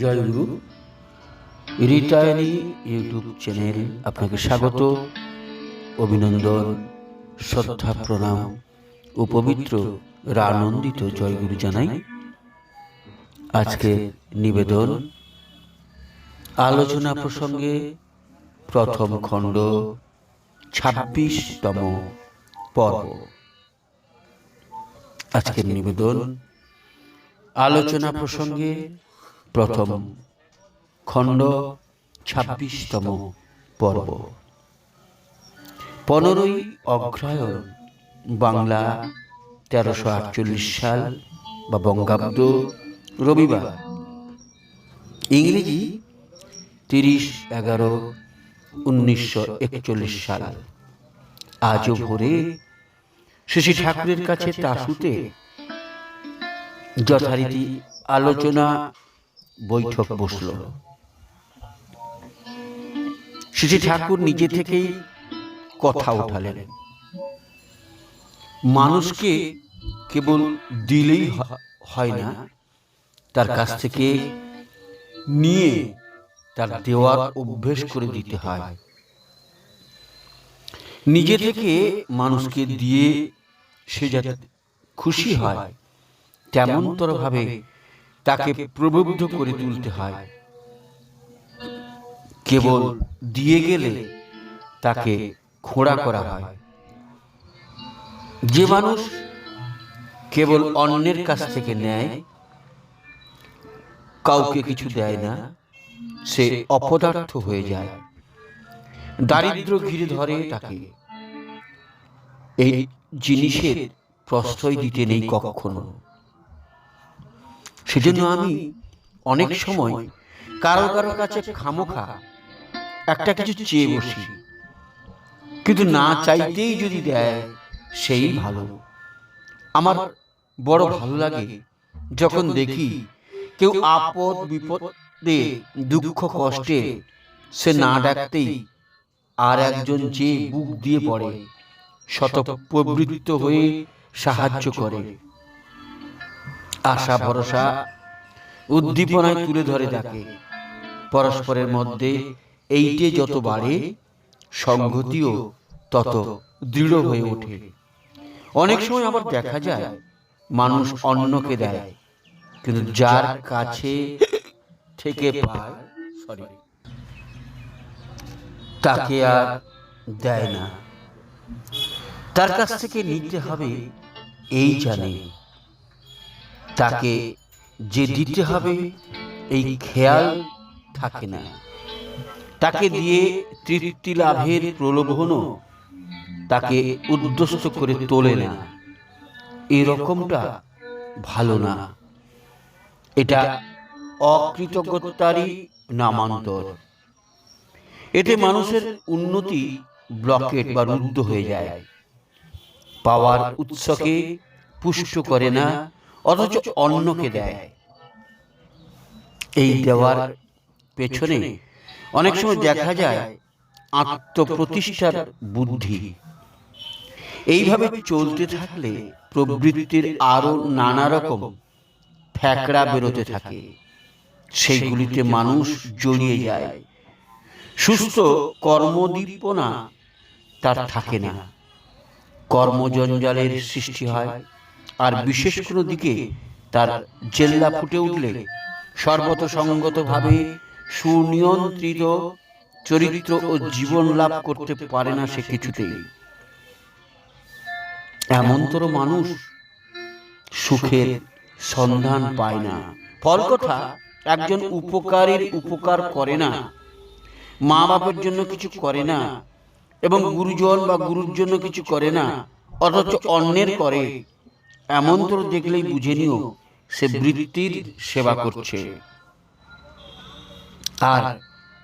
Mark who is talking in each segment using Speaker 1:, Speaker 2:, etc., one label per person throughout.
Speaker 1: জয় গুরু retiree YouTube channel আপনাকে স্বাগত, অভিনন্দন, শ্রদ্ধা, প্রণাম ও পবিত্র রানন্দিত জয়গুরু জানাই। আজকে নিবেদন, আলোচনা প্রসঙ্গে প্রথম খণ্ড, ছাব্বিশতম পর্ব। আজকের নিবেদন, আলোচনা প্রসঙ্গে প্রথম খণ্ড ছাব্বিশতম পর্ব। পনেরোই অগ্রহায়ণ বাংলা তেরোশো আটচল্লিশ সাল বা বঙ্গাব্দ রবিবার। ইংরেজি তিরিশ এগারো উনিশশো একচল্লিশ সাল। আজও ভোরে শশী ঠাকুরের কাছে তাসুতে যথারীতি আলোচনা বৈঠক বসল। শ্রী ঠাকুর নিজে থেকেই কথা উঠালেন। মানুষকে কেবল দিলেই হয় না। তার কাছ থেকে নিয়ে তার দেওয়ার অভ্যেস করে দিতে হয়। নিজে থেকে মানুষকে দিয়ে সে যাতে খুশি হয়। তেমনতর ভাবে তাকে প্রবুদ্ধ করে তুলতে হয়। কেবল দিয়ে গেলে তাকে খোঁড়া করা হয়। যে মানুষ কেবল অন্যের কাছ থেকে নেয় কাউকে কিছু দেয় না সে অপদার্থ হয়ে যায়। দারিদ্র ঘিরে ধরে তাকে। এই জিনিসের প্রশ্রয় দিতে নেই কখনো। সেজন্য আমি অনেক সময় কারও কারও কাছে খামোখা একটা কিছু চেয়ে বসি। কিন্তু না চাইতেই যদি দেয় সেই ভালো। আমার বড় ভালো লাগে যখন দেখি কেউ আপদ বিপদে দুঃখ কষ্টে সে না ডাকতেই আর একজন যে বুক দিয়ে পড়ে শত প্রবৃত্ত হয়ে সাহায্য করে। আশা, ভরসা, উদ্দীপনায় তুলে ধরে তাকে। পরস্পরের মধ্যে এইটে যত বাড়ে, সংহতিও তত দৃঢ় হয়ে ওঠে। অনেক সময় আবার দেখা যায়, মানুষ অন্যকে দেয়, কিন্তু যার কাছে থেকে তাকে আর দেয় না। তার কাছ থেকে নিতে হবে, এই জানে তাকে যে দিতে হবে এই খেয়াল থাকে না। তাকে দিয়ে তৃপ্তি লাভের প্রলোভনও তাকে উদ্দেশ্য করে তোলে না। এরকমটা ভালো না। এটা অকৃতজ্ঞতারই নামান্তর। এতে মানুষের উন্নতি ব্লকেট বা রুদ্ধ হয়ে যায়। পাওয়ার উৎসকে পুষ্ট করে না। অথচ অন্যকে দেয়। এই দেওয়ার পেছনে অনেক সময় দেখা যায় আত্মপ্রতিষ্ঠার বুদ্ধি। এইভাবে চলতে থাকলে প্রবৃত্তির আরও নানা রকম ফ্যাকড়া বেরোতে থাকে। সেইগুলিতে মানুষ জড়িয়ে যায়। সুস্থ কর্মদীপনা তার থাকে না। কর্মজঞ্জালের সৃষ্টি হয়। আর বিশেষ কোনো দিকে তার জেল্লা ফুটে উঠলে সর্বত সর্বতসঙ্গতভাবে সুনিয়ন্ত্রিত চরিত্র ও জীবন লাভ করতে পারে না সে কিছুতেই। এমনতর মানুষ সুখের সন্ধান পায় না। ফল কথা একজন উপকারের উপকার করে না। মা বাপের জন্য কিছু করে না। এবং গুরুজন বা গুরুর জন্য কিছু করে না। অথচ অন্যের করে। এমন তোর দেখলেই বুঝে নিও, সে বৃত্তির সেবা করছে। আর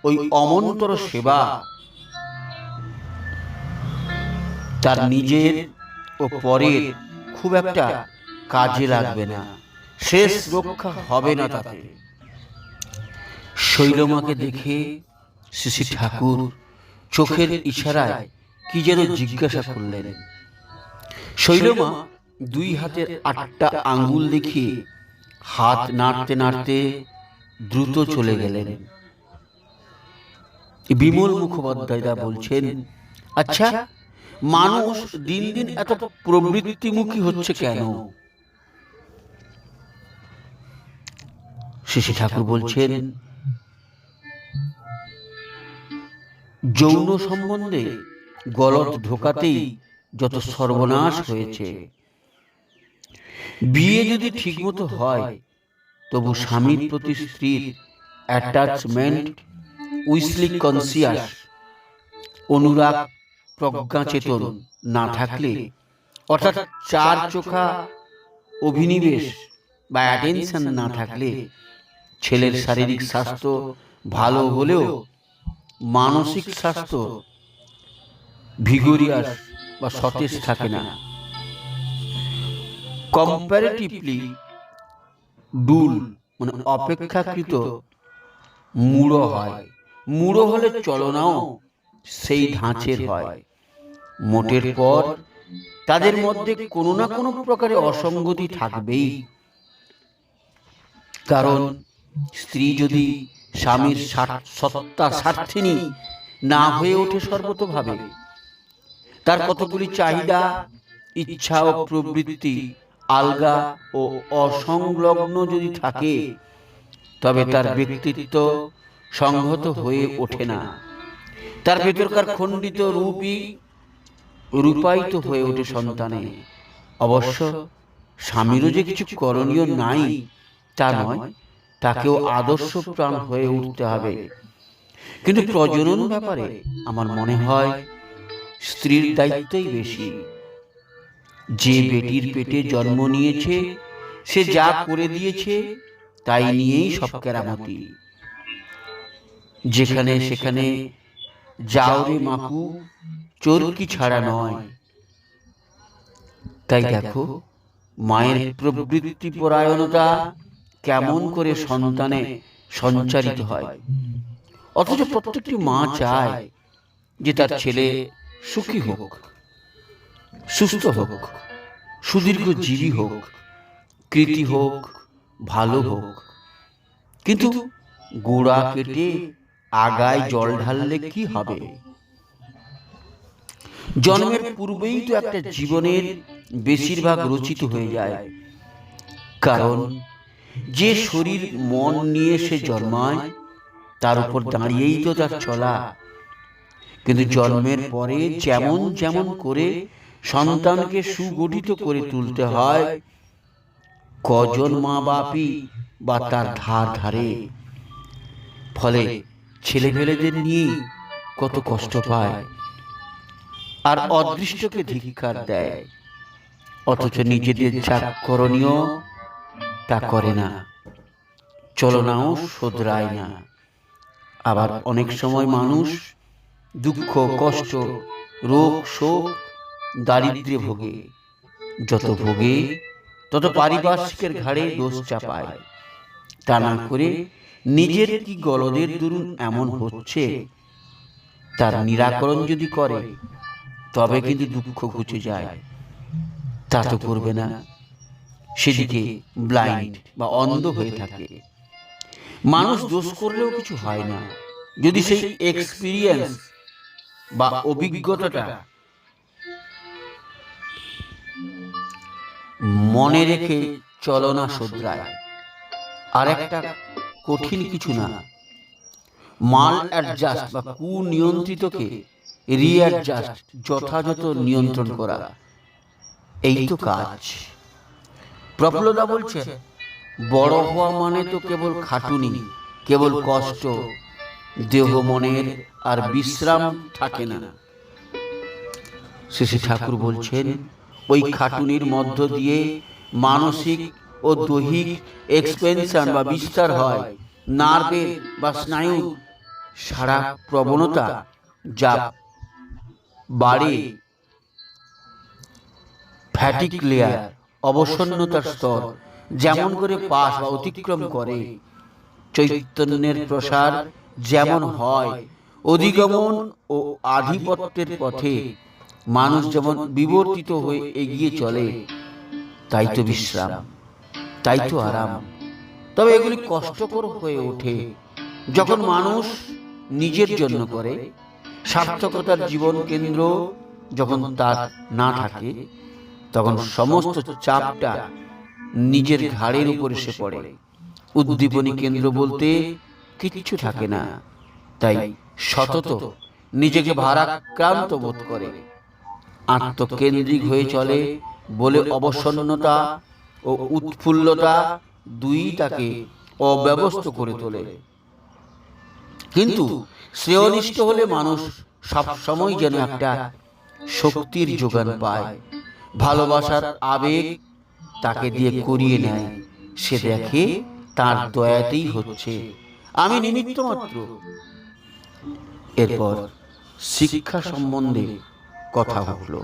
Speaker 1: ওই অমন্তর সেবা তার নিজের ও পরের খুব একটা কাজে লাগবে না। শেষ রক্ষা হবে না তাতে। শৈলমাকে দেখে শ্রী ঠাকুর চোখের ইশারায় কি যেন জিজ্ঞাসা করলেন। শৈলমা দুই হাতের আটটা আঙ্গুল দেখিয়ে হাত নাড়তে নাড়তে দ্রুত চলে গেলেন। বিমল মুখোপাধ্যায়রা বলছেন আচ্ছা মানুষ দিন দিন এত প্রবৃত্তিমুখী হচ্ছে কেন? শিশি ঠাকুর বলছেন, যৌন সম্বন্ধে গলত ঢোকাতেই যত সর্বনাশ হয়েছে। বিয়ে যদি ঠিকমতো হয়, তবু স্বামীর প্রতি স্ত্রীর অ্যাটাচমেন্ট উইসলি কনসিয়াস অনুরাগ প্রজ্ঞাচেতন না থাকলে, অর্থাৎ চার চোখা অভিনিবেশ বা অ্যাটেনশন না থাকলে, ছেলের শারীরিক স্বাস্থ্য ভালো হলেও মানসিক স্বাস্থ্য ভিগোরিয়াস বা সতেজ থাকে না। কম্পারেটিভলি ডুল মানে অপেক্ষাকৃত মূঢ় হয়। মূঢ় হলে চলনাও সেই ধাঁচের হয়। মোটের পর তাদের মধ্যে কোনো না কোনো প্রকারে অসঙ্গতি থাকবেই। কারণ স্ত্রী যদি স্বামীর সত্তা স্বার্থিনী না হয়ে ওঠে সর্বতভাবে, তার কতগুলি চাহিদা, ইচ্ছা ও প্রবৃত্তি আলগা ও অসংলগ্ন যদি থাকে, তবে তার ব্যক্তিত্ব সংহত হয়ে ওঠে না। তার ভেতরকার খণ্ডিত রূপই রূপায়িত হয়ে ওঠে সন্তানে। অবশ্য স্বামীরও যে কিছু করণীয় নাই, তা নয়, তাকেও আদর্শ প্রাণ হয়ে উঠতে হবে। কিন্তু প্রজনন ব্যাপারে আমার মনে হয় স্ত্রীর দায়িত্বই বেশি। যে বেটির পেটে জন্ম নিয়েছে, সে যা করে দিয়েছে, তাই নিয়েই সব কেরামতি। যেখানে সেখানে যাওরে মাকু, চরকি ছাড়া নয়। তাই দেখো, মায়ের প্রবৃত্তি পরায়ণতা কেমন করে সন্তানে সঞ্চারিত হয়। অথচ প্রত্যেকটি মা চায় যে তার ছেলে সুখী হোক। সুস্থ হোক, সুদীর্ঘ জীবী হোক, কৃতি হোক, ভালো হোক। কিন্তু গোড়া কেটে আগায় জল ঢাললে কি হবে? জন্মের পূর্বেই তো একটা জীবনের বেশিরভাগ রচিত হয়ে যায়। কারণ যে শরীর মন নিয়ে সে জন্মায়, তার উপর দাঁড়িয়েই তো তার চলা। কিন্তু জন্মের পরে যেমন যেমন করে সন্তানকে সুগঠিত করে তুলতে হয়। কজন মা বাপি বা তার ধার ধারে ফলে ছেলেমেয়েদের নিয়ে কত কষ্ট পায়। আর অদৃষ্টকে ধিক্কার দেয়। অথচ নিজেদের যা করণীয় তা করে না। চলনাও শোধরায় না। আবার অনেক সময় মানুষ দুঃখ কষ্ট রোগ শোক দারিদ্র্যে ভোগে যত ভোগে তত পারিপার্শ্বিকের ঘাড়ে দোষ চাপায়। তা না করে নিজের কি গলদের দরুন এমন হচ্ছে? তার নিরাকরণ যদি করে তবে কিন্তু দুঃখ ঘুচে যায়। তা তো করবে না। সেদিকে ব্লাইন্ড বা অন্ধ হয়ে থাকে। মানুষ দোষ করলেও কিছু হয় না। যদি সেই এক্সপিরিয়েন্স বা অভিজ্ঞতাটা মনে রেখে চলনা শোধরায়। আর একটা কঠিন কিছু না। মাল অ্যাডজাস্ট বা কুনিয়ন্ত্রিতকে রিঅ্যাডজাস্ট যথাযথ নিয়ন্ত্রণ করা। এই তো কাজ। প্রফুল্লদা বলছে বড় হওয়া মানে তো কেবল খাটুনি কেবল কষ্ট। দেহ মনের আর বিশ্রাম থাকে না। শ্রী ঠাকুর বলছেন ওই খাটুনির মধ্য দিয়ে মানসিক ও দৈহিক এক্সপেনশন বা বিস্তার হয়। নার্ভের বা স্নায়ুর সারা প্রবণতা যা বাড়ে। ফ্যাটিক লেয়ার অবসন্নতার স্তর, যেমন করে পাশ বা অতিক্রম করে। চৈতন্যের প্রসার যেমন হয়, অধিগমন ও আধিপত্যের পথে মানুষ যেমন বিবর্তিত হয়ে এগিয়ে চলে তাই তো বিশ্রাম তাই তো আরাম। তবে এগুলি কষ্টকর হয়ে ওঠে। যখন মানুষ নিজের জন্য করে সার্থকতার জীবন কেন্দ্র যখন তার না থাকে তখন সমস্ত চাপটা নিজের ঘাড়ের উপর এসে পড়ে। উদ্দীপনী কেন্দ্র বলতে কিচ্ছু থাকে না। তাই সতত নিজেকে ভারাক্রান্ত বোধ করে। আত্মকেন্দ্রিক হয়ে চলে বলে অবসন্নতা ও উৎফুল্লতা দুই তাকে অব্যবস্থ করে তোলে। কিন্তু শ্রেয়নিষ্ঠ হলে মানুষ সব সময় যেন একটা শক্তির যোগান পায়। ভালোবাসার আবেগ তাকে দিয়ে করিয়ে নেয়। সে দেখে তার দয়াতেই হচ্ছে। আমি নিমিত্ত মাত্র এরপর শিক্ষা সম্বন্ধে কথা উঠল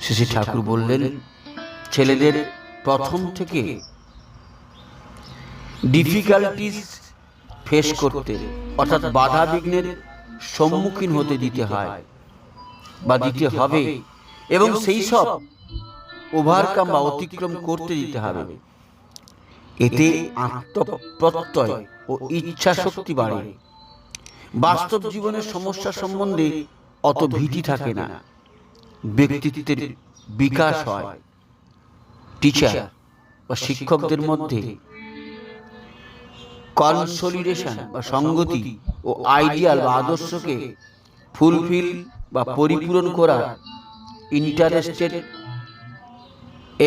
Speaker 1: শ্রী ঠাকুর বললেন ছেলেদের প্রথম থেকে ডিফিকাল্টিস ফেস করতে অর্থাৎ বাধা বিঘ্নের সম্মুখীন হতে দিতে হয় বা দিতে হবে। এবং সেই সব ওভারকাম বা অতিক্রম করতে দিতে হবে। এতে আত্মপ্রত্যয় ও ইচ্ছা শক্তি বাড়ে। বাস্তব জীবনের সমস্যা সম্বন্ধে অত ভীতি থাকে না। ব্যক্তিত্বের বিকাশ হয়। টিচার বা শিক্ষকদের মধ্যে কনসলিডেশন বা সঙ্গতি ও আইডিয়াল বা আদর্শকে ফুলফিল বা পরিপূরণ করার ইন্টারেস্টেড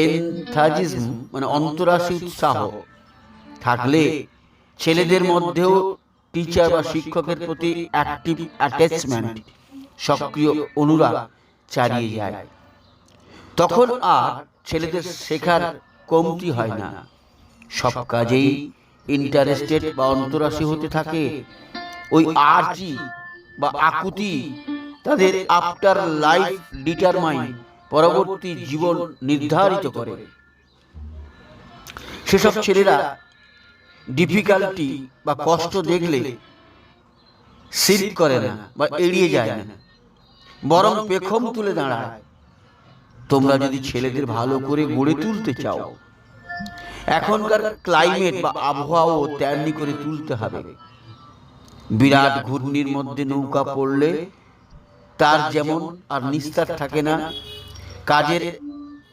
Speaker 1: এনথাজিজম মানে অন্তরাশী উৎসাহ থাকলে ছেলেদের মধ্যেও টিচার বা শিক্ষকের প্রতি অ্যাক্টিভ অ্যাটাচমেন্ট সক্রিয় অনুরাগ চালিয়ে যায়। তখন আর ছেলেদের শেখার কমতি হয় না। সব কাজেই ইন্টারেস্টেড বা অন্তরাশী হতে থাকে। ওই আর্জি বা আকুতি তাদের আফটার লাইফ ডিটারমাইন পরবর্তী জীবন নির্ধারিত করে। সেসব ছেলেরা ডিফিকাল্টি বা কষ্ট দেখলে সিট করে না বা এড়িয়ে যায় না। বরং পেখম তুলে দাঁড়ায়। তোমরা যদি ছেলেদের ভালো করে গড়ে তুলতে চাও এখনকার ক্লাইমেট বা আবহাওয়াও তেমনি করে তুলতে হবে। বিরাট ঘূর্ণির মধ্যে নৌকা পড়লে তার যেমন আর নিস্তার থাকে না কাজের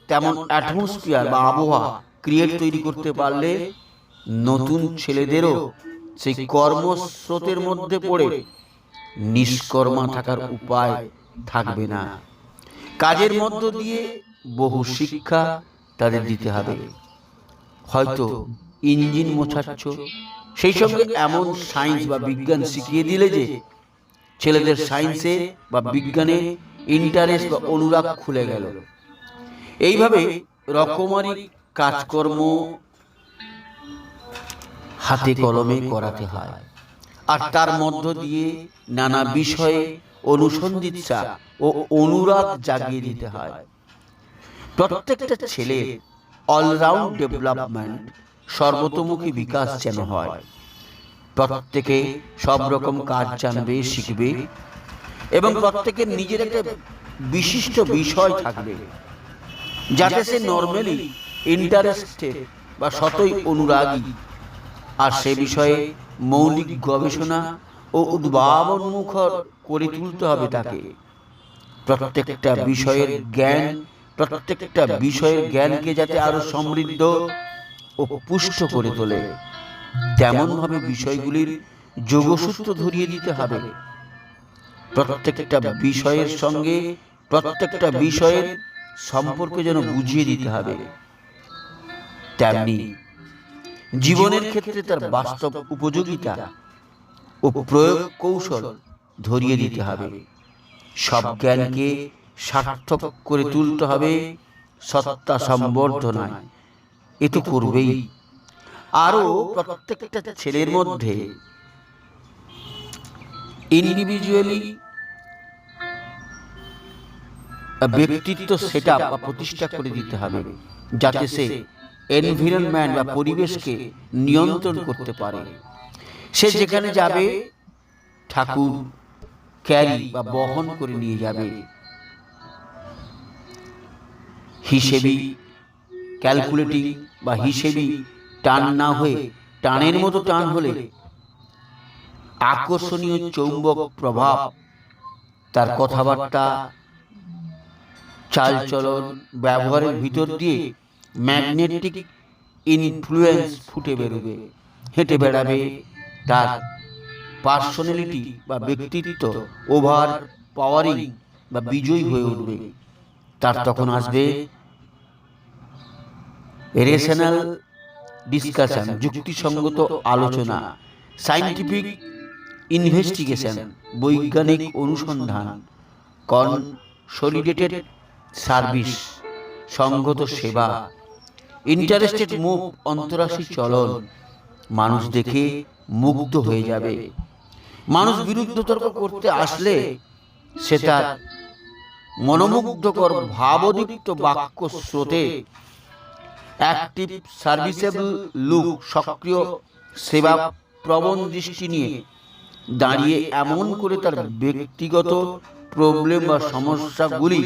Speaker 1: তেমন অ্যাটমসফিয়ার বা আবহাওয়া ক্রিয়েট তৈরি করতে পারলে নতুন ছেলেদেরও সেই কর্মস্রোতের মধ্যে পড়ে নিষ্কর্মা থাকার উপায় থাকবে না। কাজের মধ্য দিয়ে বহু শিক্ষা তাদের দিতে হবে। হয়তো ইঞ্জিন মোছাচ্ছ সেই সঙ্গে এমন সায়েন্স বা বিজ্ঞান শিখিয়ে দিলে যে ছেলেদের সায়েন্সে বা বিজ্ঞানে ইন্টারেস্ট বা অনুরাগ খুলে গেল। এইভাবে রকমারি কাজকর্ম হাতে কলমে করাতে হয়। আর তার মধ্য দিয়ে নানা বিষয়ে অনুসন্ধিৎসা ও অনুরাগ জাগিয়ে দিতে হয়। প্রত্যেকটা ছেলে অলরাউন্ড ডেভেলপমেন্ট সর্বতোমুখী বিকাশ যেন হয়। প্রত্যেকে সব রকম কাজ জানবে, শিখবে এবং প্রত্যেকের নিজের একটা বিশিষ্ট বিষয় থাকবে, যাতে সে নর্মালি ইন্টারেস্টেড বা সতই অনুরাগী। আর সে বিষয়ে মৌলিক গবেষণা ও উদ্ভাবন মুখর করে তুলতে হবে তাকে। প্রত্যেকটা বিষয়ের জ্ঞান প্রত্যেকটা বিষয়ের জ্ঞানকে যাতে আরও সমৃদ্ধ ও পুষ্ট করে তোলে। তেমনভাবে বিষয়গুলির যোগসূত্র ধরিয়ে দিতে হবে। প্রত্যেকটা বিষয়ের সঙ্গে প্রত্যেকটা বিষয়ের সম্পর্ক যেন বুঝিয়ে দিতে হবে। তেমনি জীবনের ক্ষেত্রে তার বাস্তব উপযোগিতা ও প্রয়োগ কৌশল ধরিয়ে দিতে হবে। সব জ্ঞানকে সার্থক করে তুলতে হবে। সত্তা সম্বর্ধনায়। এ তো করবেই। আরও প্রত্যেকটা ছেলের মধ্যে ইন্ডিভিজুয়ালি ব্যক্তিত্ব সেট বা প্রতিষ্ঠা করে দিতে হবে। যাতে সে এনভিরনমেন্ট বা পরিবেশকে নিয়ন্ত্রণ করতে পারে। সে যেখানে যাবে ঠাকুর ক্যারি বা বহন করে নিয়ে যাবে। হিসেবি, ক্যালকুলেটিং বা হিসেবি টান না হয়ে টানের মতো টান হলে আকর্ষণীয় চৌম্বক প্রভাব, তার কথাবার্তা, চালচলন, ব্যবহারের ভিতর দিয়ে ম্যাগনেটিক ইনফ্লুয়েন্স ফুটে বেরোবে, হেঁটে বেড়াবে, তার পার্সোনালিটি বা ব্যক্তিত্ব ওভার পাওয়ারিং বা বিজয়ী হয়ে উঠবে। তার তখন আসবে রেশনাল ডিসকাশন, যুক্তিসঙ্গত আলোচনা, সাইন্টিফিক ইনভেস্টিগেশন, বৈজ্ঞানিক অনুসন্ধান, কনসলিডেটেড সার্ভিস সংগত সেবা, ইন্টারেস্টেড মুভ, অন্তরাশি চলন, মানুষ দেখে মুগ্ধ হয়ে যাবে। মানুষ বিরুদ্ধ তর্ক করতে আসলে সে তার মনোমুগ্ধকর ভাবদীপ্ত বাক্য স্রোতে অ্যাক্টিভ সার্ভিসেবল লুক সক্রিয় সেবা প্রবণ দৃষ্টি নিয়ে দাঁড়িয়ে এমন করে তার ব্যক্তিগত প্রবলেম বা সমস্যাগুলি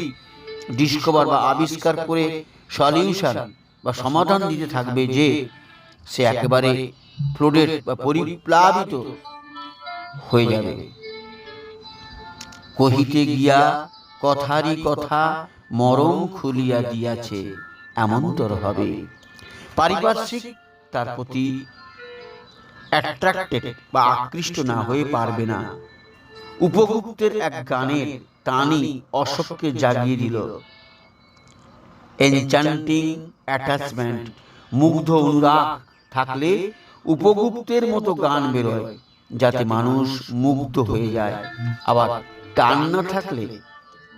Speaker 1: ডিসকভার বা আবিষ্কার করে সলিউশন বা সমাধান দিতে থাকবে যে সে একেবারে ফ্লোডেড বা পরিপ্লাবিত হয়ে যাবে। কহিতে গিয়া কথারই কথা মরম খুলিয়া দিয়াছে এমনতর হবে। পারিপার্শ্বিক তার প্রতি অ্যাট্রাক্টেড বা আকৃষ্ট না হয়ে পারবে না। উপগুপ্তের এক গানের টানি অশোককে জাগিয়ে দিল। এনচান্টিং অ্যাটাচমেন্ট মুগ্ধ অনুরাগ থাকলে উপগুপ্তের মতো গান বেরোয়। যাতে মানুষ মুগ্ধ হয়ে যায়। আবার টান না থাকলে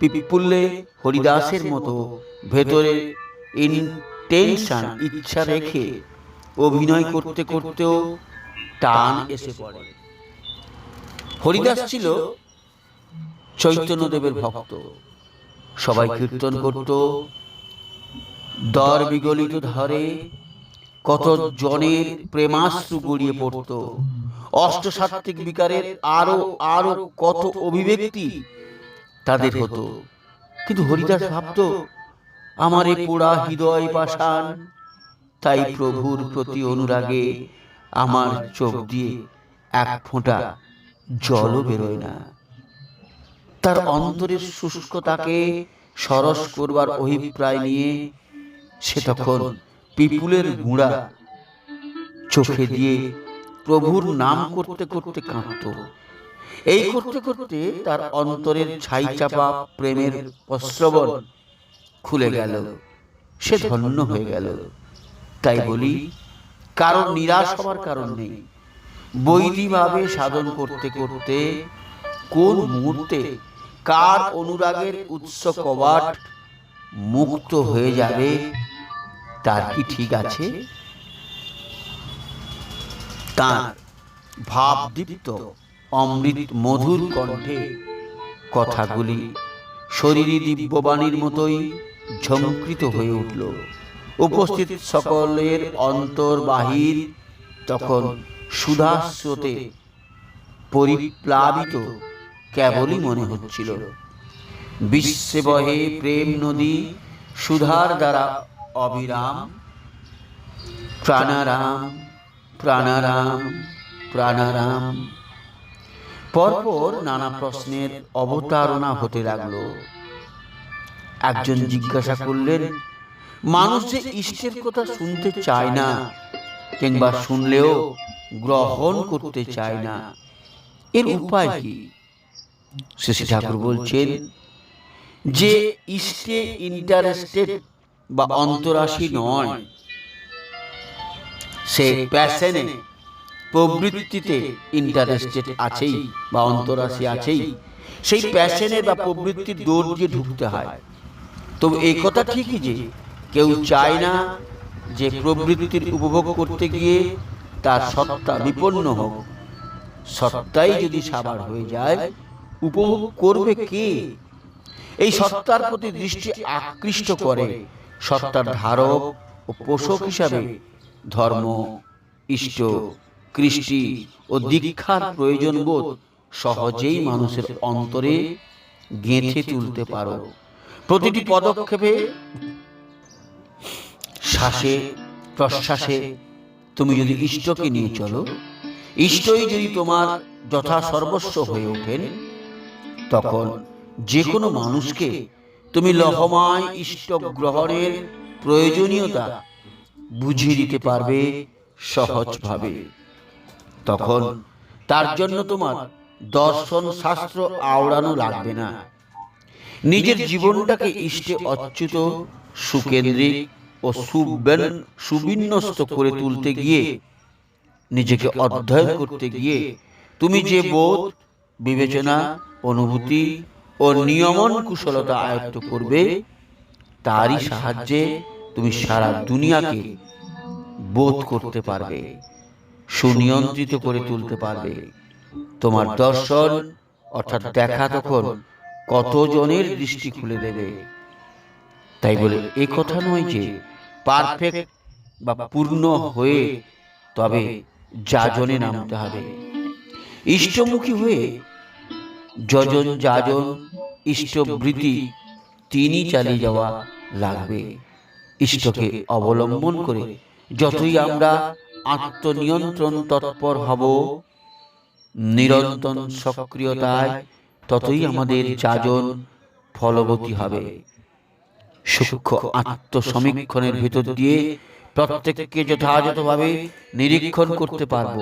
Speaker 1: পিপুল্লে হরিদাসের মতো ভেতরে ইনটেনশন ইচ্ছা রেখে অভিনয় করতে করতেও টান এসে পড়ে। হরিদাস ছিল চৈতন্যদেবের ভক্ত। সবাই কীর্তন করত। দর বিগলিত ধরে কত জনের প্রেমাশ্রু গড়িয়ে পড়ত। অষ্টসাত্ত্বিক বিকারের আরও আরও কত অভিব্যক্তি তাদের হতো। কিন্তু হরিদাস ভাবত আমার এ পোড়া হৃদয় পাষাণ তাই প্রভুর প্রতি অনুরাগে আমার চোখ দিয়ে এক ফোঁটা জলও বেরোয় না। তার অন্তরের শুষ্কতাকে সরস করবার অভিপ্রায় নিয়ে সে তখন পিপুলের গুঁড়া। চোখে দিয়ে প্রভুর নাম করতে করতে কাঁদত। এই করতে করতে তার অন্তরের ছাই চাপা প্রেমের প্রশ্রবণ খুলে গেল। সে ধন্য হয়ে গেল। তাই বলি কারণ নিরাশ হওয়ার কারণ নেই। বৈদিভাবে সাধন করতে করতে কোন মুহূর্তে কার অনুরাগের উৎস কবাট মুক্ত হয়ে যাবে তার কি ঠিক আছে? তার ভাবদীপ্ত অমৃত মধুর কণ্ঠে কথাগুলি শরীরী দিব্যবাণীর মতোই ঝঙ্কৃত হয়ে উঠল। উপস্থিত সকলের অন্তর বাহির তখন সুধাস্রোতে পরিপ্লাবিত কেবলই মনে হচ্ছিল। বিশ্বে বহে প্রেম নদী সুধার দ্বারা অবিরাম, প্রাণারাম প্রাণারাম প্রাণারাম। পরপর নানা প্রশ্নের অবতারণা হতে লাগল। একজন জিজ্ঞাসা করলেন, মানুষ যে ইষ্টের কথা শুনতে চায় না কিংবা শুনলেও গ্রহণ করতে চায় না, এর উপায় কি? শশী ঠাকুর বলছেন, যে ইষ্টে ইন্টারেস্টেড বা অন্তরাশি নয়। সে প্যাশনে প্রবৃত্তিতে ইন্টারেস্টেড আছেই বা অন্তরাশি আছেই। সেই প্যাশনে বা প্রবৃত্তির দৌড় দিয়ে ঢুকতে হয়। তবে এই কথা ঠিকই যে কেউ চায় না যে প্রবৃত্তির উপভোগ করতে গিয়ে তার সত্তা বিপন্ন হোক। সত্তাই যদি সাবার হয়ে যায় উপভোগ করবে কে? এই সত্তার প্রতি দৃষ্টি আকৃষ্ট করে। সত্তার ধারক ও পোষক হিসাবে ধর্ম, ইষ্ট, কৃষ্টি ও দীক্ষার প্রয়োজন বোধ সহজেই মানুষের অন্তরে গেঁথে তুলতে পারো। প্রতিটি পদক্ষেপে শ্বাসে, প্রশ্বাসে তুমি যদি ইষ্টকে নিয়ে চলো, ইষ্টই যদি তোমার যথা সর্বস্ব হয়ে ওঠেন, তখন যে কোনো মানুষকে তুমি লহমায় ইষ্ট গ্রহণের প্রয়োজনীয়তা বুঝিয়ে দিতে পারবে সহজভাবে। তখন তার জন্য তোমার দর্শন শাস্ত্র আওড়ানো লাগবে না। নিজের জীবনটাকে ইষ্টে অচ্যুত, সুকেন্দ্রিক ও সুবেন, সুবিন্যস্ত করে তুলতে গিয়ে, নিজেকে অধ্যয়ন করতে গিয়ে, তুমি যে বোধ, বিবেচনা, অনুভূতি ও নিয়মন কুশলতা আয়ত্ত করবে, তারই সাহায্যে তুমি সারা দুনিয়াকে বোধ করতে পারবে, সুনিয়ন্ত্রিত করে তুলতে পারবে। তোমার দর্শন, অর্থাৎ দেখা তখন, কতজনের দৃষ্টি খুলে দেবে? তাই বলে, এ কথা নয় যে পারফেক্ট বা পূর্ণ হয়ে তবে যাজনে নামতে হবে। ইষ্টমুখী হয়ে যজন যাজন ইষ্টবৃত্তি তিনি চালিয়ে যাওয়া লাগবে। ইষ্টকে অবলম্বন করে যতই আমরা আত্মনিয়ন্ত্রণ তৎপর হব নিরন্তর সক্রিয়তায় ততই আমাদের যাজন ফলবতী হবে। সূক্ষ্ম আত্মসমীক্ষণের ভিতর দিয়ে প্রত্যেককে যথাযথভাবে নিরীক্ষণ করতে পারব।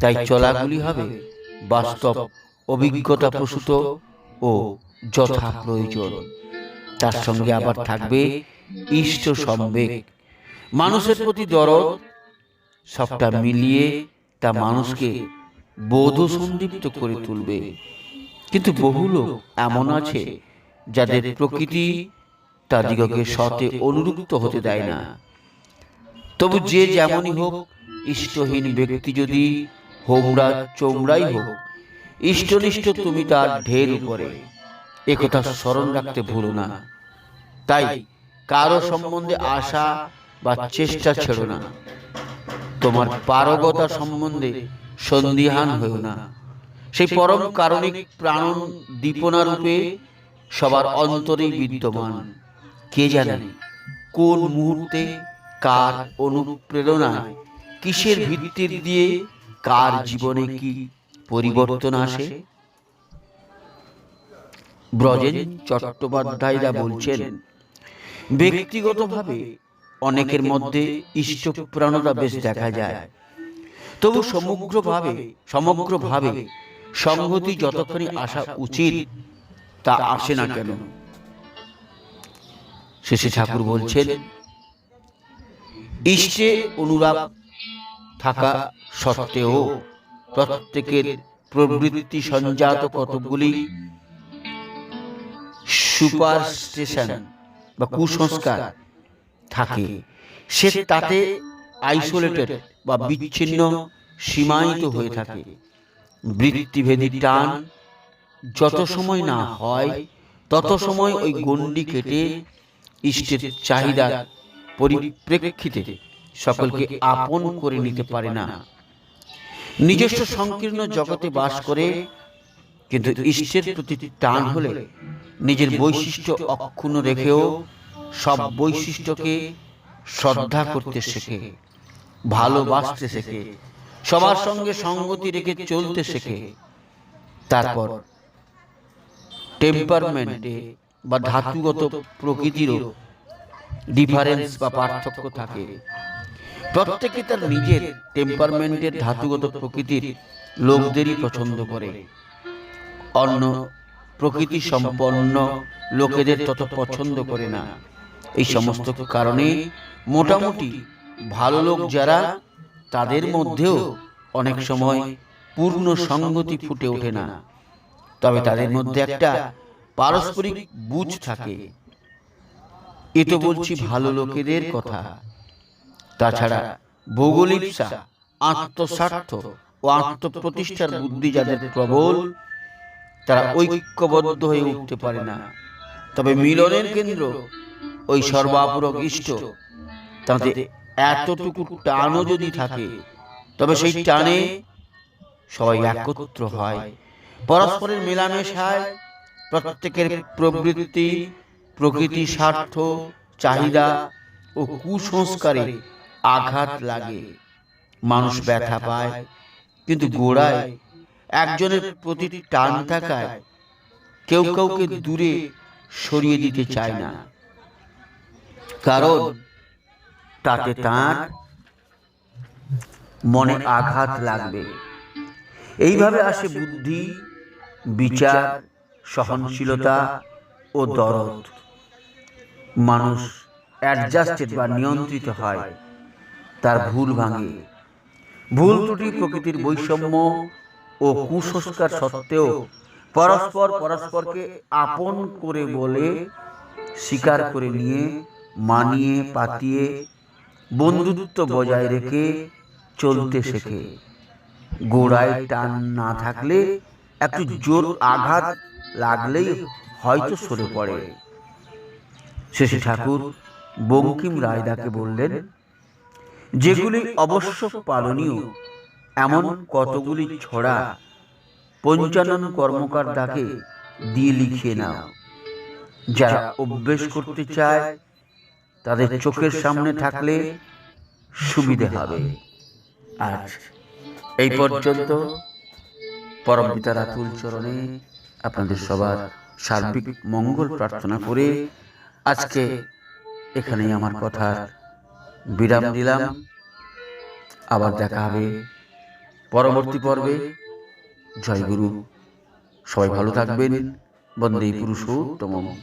Speaker 1: তাই চলাগুলি হবে বাস্তব অভিজ্ঞতা প্রসূত ও যথা প্রয়োজন। তার সঙ্গে আবার থাকবে ইষ্ট সম্বেগ। মানুষের প্রতি দরদ সবটা মিলিয়ে তা মানুষকে বোধ সন্দীপ্ত করে তুলবে। কিন্তু বহু লোক এমন আছে যাদের প্রকৃতি তাদিগকে সতে অনুরুক্ত হতে দেয় না। তবু যে যেমনই হোক ইষ্টহীন ব্যক্তি যদি হোমরা চোমরাই হোক ইষ্টনিষ্ঠ তুমি তার ঢের উপরে। একথা স্মরণ রাখতে ভুলো না। তাই কারও সম্বন্ধে আশা বা চেষ্টা ছেড়ো না। তোমার পারগতা সম্বন্ধে সন্দিহান হয়েও না। সেই পরম কারণিক প্রাণ দীপনা রূপে সবার অন্তরেই বিদ্যমান। কে জানে কোন মুহূর্তে কার অনুপ্রেরণায়, কিসের ভিত্তির দিয়ে কার জীবনে কি পরিবর্তন আসে। ব্রজেন চট্টোপাধ্যায়রা বলছেন ব্যক্তিগতভাবে অনেকের মধ্যে ইষ্টপ্রাণতা বেশ দেখা যায়। তবু সমগ্রভাবে সমগ্রভাবে সংহতি যতক্ষণই আসা উচিত তা আসে না কেন? শেষে ঠাকুর বলছেন ইষ্টে অনুরাগ থাকা সত্ত্বেও প্রত্যেকের প্রবৃত্তি সঞ্জাত কতগুলি সুপারস্টেশন বা কুসংস্কার থাকে। সে তাতে আইসোলেটেড বা বিচ্ছিন্ন সীমায়িত হয়ে থাকে। বৃত্তিভেদী টান যত সময় না হয়, তত সময় ওই গণ্ডি কেটে ইষ্টের চাহিদার পরিপ্রেক্ষিতে সকলকে আপন করে নিতে পারে না। নিজস্ব সংকীর্ণ জগতে বাস করে, কিন্তু ইষ্টের প্রতি টান হলে নিজের বৈশিষ্ট্য অক্ষুণ্ণ রেখেও সব বৈশিষ্ট্যকে শ্রদ্ধা করতে শেখে, ভালোবাসতে শেখে, সবার সঙ্গে সঙ্গতি রেখে চলতে শেখে। তারপর টেম্পারমেন্টে বা ধাতুগত প্রকৃতিরও ডিফারেন্স বা পার্থক্য থাকে। প্রত্যেকে তার নিজের টেম্পারমেন্টের ধাতুগত প্রকৃতির লোকদেরই পছন্দ করে। অন্য প্রকৃতি সম্পন্ন লোকেদের তত পছন্দ করে না। এই সমস্ত কারণে মোটামুটি ভালো লোক যারা, তাদের মধ্যেও অনেক সময় পূর্ণ সংগতি ফুটে ওঠে না। তবে তাদের মধ্যে একটা পারস্পরিক বুঝ থাকে। এ তো বলছি ভালো লোকেদের কথা। তাছাড়া ভৌগোলিকসা, আত্মস্বার্থ ও আত্মপ্রতিষ্ঠার বুদ্ধি যাদের প্রবল, তারা ঐক্যবদ্ধ হয়ে উঠতে পারে না। তবে মিলনের কেন্দ্র, ওই সর্বাপরক ইষ্ট তাতে এতটুকু টানও যদি থাকে, তবে সেই টানে সবাই একত্র হয়। পরস্পরের মেলামেশায় প্রত্যেকের প্রবৃত্তি, প্রকৃতি স্বার্থ, চাহিদা ও কুসংস্কারে আঘাত লাগে। মানুষ ব্যথা পায়, কিন্তু গোড়ায় একজনের প্রতি টান থাকায় কেউ কাউকে দূরে সরিয়ে দিতে চায় না। কারণ তাতে তার মনে আঘাত লাগবে। এইভাবে আসে বুদ্ধি, বিচার, সহনশীলতা ও দরদ। মানুষ অ্যাডজাস্টেড বা নিয়ন্ত্রিত হয়। তার ভুল ভাঙে। ভুল ত্রুটি প্রকৃতির বৈষম্য ও কুসংস্কার সত্ত্বেও পরস্পর পরস্পরকে আপন করে বলে, স্বীকার করে নিয়ে, মানিয়ে, পাতিয়ে, বন্ধুত্ব বজায় রেখে চলতে শেখে। গোড়ায় টান না থাকলে একটু জোর আঘাত লাগলেই হয়তো সরে পড়ে। শেষে ঠাকুর বঙ্কিম রায়দাকে বললেন যেগুলি অবশ্য পালনীয় এমন কতগুলি ছড়া পঞ্চানন কর্মকার ডাকে দিয়ে লিখিয়ে নাও। যারা অভ্যেস করতে চায় তাদের চোখের সামনে থাকলে সুবিধে হবে। আজ এই পর্যন্ত পরম পিতার আতুল চরণে আপনাদের সবার সার্বিক মঙ্গল প্রার্থনা করে আজকে এখানেই আমার কথার বিরাম দিলাম। আবার দেখা হবে। পরবর্তী পর্বে। জয় গুরু। সবাই ভালো থাকবেন। বন্দে পুরুষোত্তম